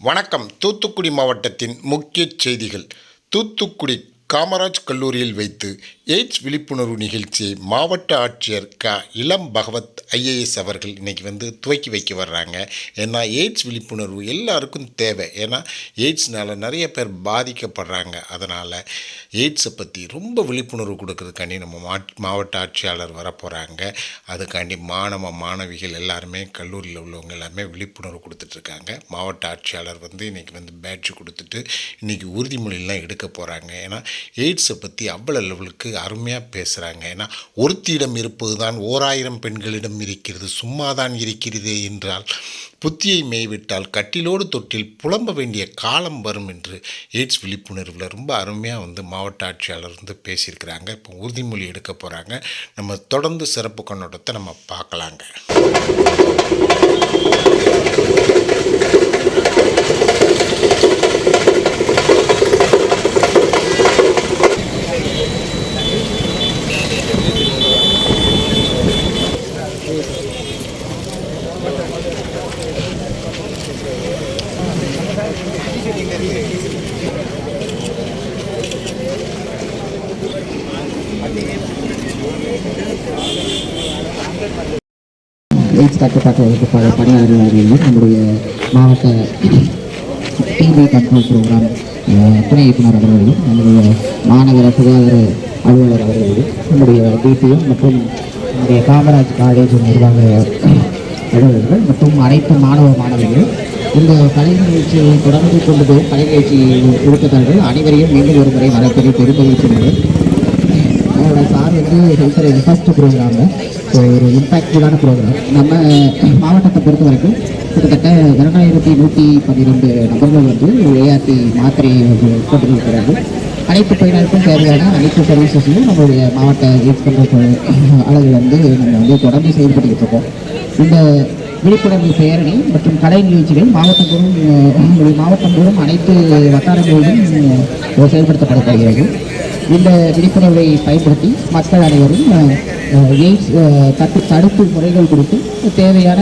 வணக்கம். தூத்துக்குடி மாவட்டத்தின் முக்கிய செய்திகள். தூத்துக்குடி காமராஜ் கல்லூரியில் வைத்து எய்ட்ஸ் விழிப்புணர்வு நிகழ்ச்சியை மாவட்ட ஆட்சியர் க. இளம் பகவத் ஐஏஎஸ் அவர்கள் இன்னைக்கு வந்து துவக்கி வைக்க வர்றாங்க. ஏன்னா எய்ட்ஸ் விழிப்புணர்வு எல்லாருக்கும் தேவை. ஏன்னா எய்ட்ஸ்னால் நிறைய பேர் பாதிக்கப்படுறாங்க. அதனால் எய்ட்ஸை பற்றி ரொம்ப விழிப்புணர்வு கொடுக்கறதுக்காண்டி நம்ம மா மாவட்ட ஆட்சியாளர் வரப்போகிறாங்க அதுக்காண்டி மாணவ மாணவிகள் எல்லாருமே கல்லூரியில் உள்ளவங்க எல்லாருமே விழிப்புணர்வு கொடுத்துட்ருக்காங்க. மாவட்ட ஆட்சியாளர் வந்து இன்றைக்கி வந்து பேட்ஜ் கொடுத்துட்டு இன்றைக்கி உறுதிமொழிலாம் எடுக்க போகிறாங்க ஏன்னா எய்ட்ஸை பற்றி அவ்வளோ லெவலுக்கு அருமையாக பேசுகிறாங்க ஏன்னா ஒருத்தியிடம் இருப்பது தான் ஓராயிரம் பெண்களிடம் இருக்கிறது சும்மா தான் இருக்கிறதே என்றால் புத்தியை மேய்விட்டால் கட்டிலோடு தொட்டில் புலம்ப வேண்டிய காலம் வரும் என்று எய்ட்ஸ் விழிப்புணர்வில் ரொம்ப அருமையாக வந்து மாவட்ட ஆட்சியாளர் வந்து பேசியிருக்கிறாங்க. இப்போ உறுதிமொழி எடுக்க போகிறாங்க நம்ம தொடர்ந்து சிறப்பு கண்ணோட்டத்தை நம்ம பார்க்கலாங்க. எய்ட்ஸ் கட்டுப்பாட்டு ப பணியாளர்கள் நம்முடைய மாவட்ட டிபி கண்ட்ரோல் ப்ரோக்ராம் துணை இயக்குனர் அவர்களும் நம்முடைய மாநகர சுகாதார அலுவலர் அவர்களும் நம்முடைய டிபிஎம் மற்றும் நம்முடைய காமராஜ் காலேஜ் நிர்வாக அலுவலர்கள் மற்றும் அனைத்து மாணவ மாணவிகள் இந்த கலை நிகழ்ச்சியை தொடர்ந்து கொண்டு போய் கலை நிகழ்ச்சியில் உறுப்பினர்கள் அனைவரையும் மீண்டும் ஒரு முறை வரப்பெரிய பெருமகிழ்ச்சி அவரோட சார் வந்து ஹெல்த் ஃபர்ஸ்ட் ப்ரோக்ராமு ஸோ ஒரு இம்பேக்ட்ஃபுல்லான ப்ரோக்ராம் நம்ம மாவட்டத்தை பொறுத்த வரைக்கும் கிட்டத்தட்ட இரண்டாயிரத்தி நூற்றி பன்னிரெண்டு நபர்கள் வந்து ஏஆர்டி மாத்திரை கொண்டிருக்கிறார்கள் அனைத்து பயனருக்கும் தேவையான அனைத்து சர்வீசஸையும் நம்மளுடைய மாவட்ட எய்ட்ஸ் பண்ணுற அளவில் வந்து நம்ம வந்து தொடர்ந்து செயல்பட்டுக்கிட்டு இருக்கோம். இந்த விழிப்புணர்வு பேரணி மற்றும் கலை நிகழ்ச்சிகள் மாவட்டம் தோறும் மாவட்டம் தோறும் அனைத்து வட்டாரங்களிலும் அஹ், செயல்படுத்தப்படுகிறது இந்த விழிப்புணர்வை பயன்படுத்தி மக்கள் அனைவரும் எய்ட்ஸ் தட்டு தடுப்பு முறைகள் குறித்தும் தேவையான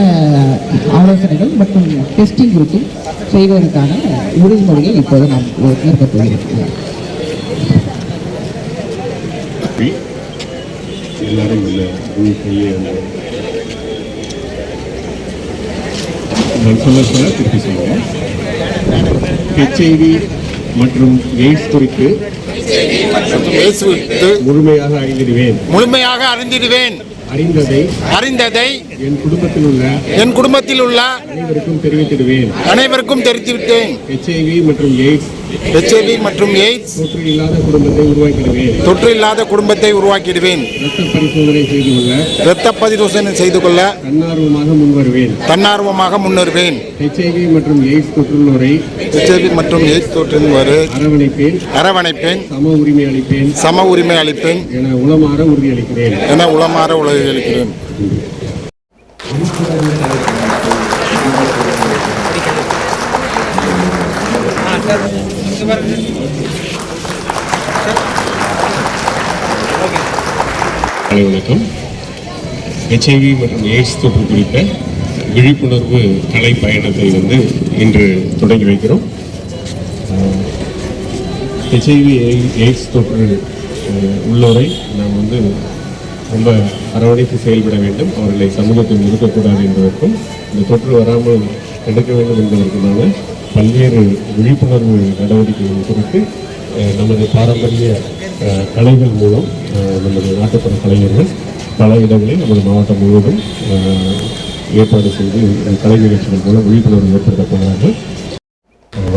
ஆலோசனைகள் மற்றும் டெஸ்டிங் குறித்தும் செய்வதற்கான உறுதிமொழியை இப்போது நாம் ஏற்கப் போகிறோம் எல்லாரும் நான் சொல்ல சொல்ல திருப்பி சொல்லுவேன் ஹெச்ஐவி மற்றும் எய்ட்ஸ் குறித்து முழுமையாக அறிந்திடுவேன். முழுமையாக அறிந்திடுவேன். அறிந்ததை அறிந்ததை என் குடும்பத்தில் உள்ள என் குடும்பத்தில் உள்ள அனைவருக்கும் தெரிவித்திடுவேன். அனைவருக்கும் தெரிவித்துவிட்டேன். ஹெச்ஐவி மற்றும் எய்ட்ஸ் ஹெச்ஐவி மற்றும் எய்ட்ஸ் தொற்று இல்லாத குடும்பத்தை உருவாக்கிடுவேன். இரத்த பரிசோதனை செய்து கொள்ள இரத்த பரிசோதனை செய்து கொள்ள தன்னார்வமாக முன்வருவேன். தன்னார்வமாக முன்வருவேன். ஹெச்ஐவி மற்றும் எய்ட்ஸ் தொற்றுள்ளோரை ஹெச்ஐவி மற்றும் எய்ட்ஸ் தொற்றின் ஒரு அரவணைப்பேன். அரவணைப்பேன். சம உரிமை அளிப்பேன். சம உரிமை அளிப்பேன். என உளமாற உறுதியளிக்கிறேன் என உளமாற உலகிருக்கிறேன் காலை வணக்கம் ஹெச்ஐவி மற்றும் எய்ட்ஸ் தொற்று குறித்த விழிப்புணர்வு கலை பயணத்தை வந்து இன்று தொடங்கி வைக்கிறோம். ஹெச்ஐவி எய்ட்ஸ் தொற்று உள்ளோரை நாம் வந்து ரொம்ப அரவணைத்து செயல்பட வேண்டும். அவர்களை சமூகத்தில் இருக்கக்கூடாது என்பதற்கும் இந்த தொற்று வராமல் தடுக்க வேண்டும் என்பதற்குமான பல்வேறு விழிப்புணர்வு நடவடிக்கைகள் குறித்து நமது பாரம்பரிய கலைகள் மூலம் நமது நாட்டுப்புற கலைஞர்கள் பல இடங்களில் நமது மாவட்டம் முழுவதும் ஏற்பாடு செய்து கலை நிகழ்ச்சிகள் மூலம் விழிப்புணர்வு ஏற்படுத்தப் போகிறார்கள் அஹ்,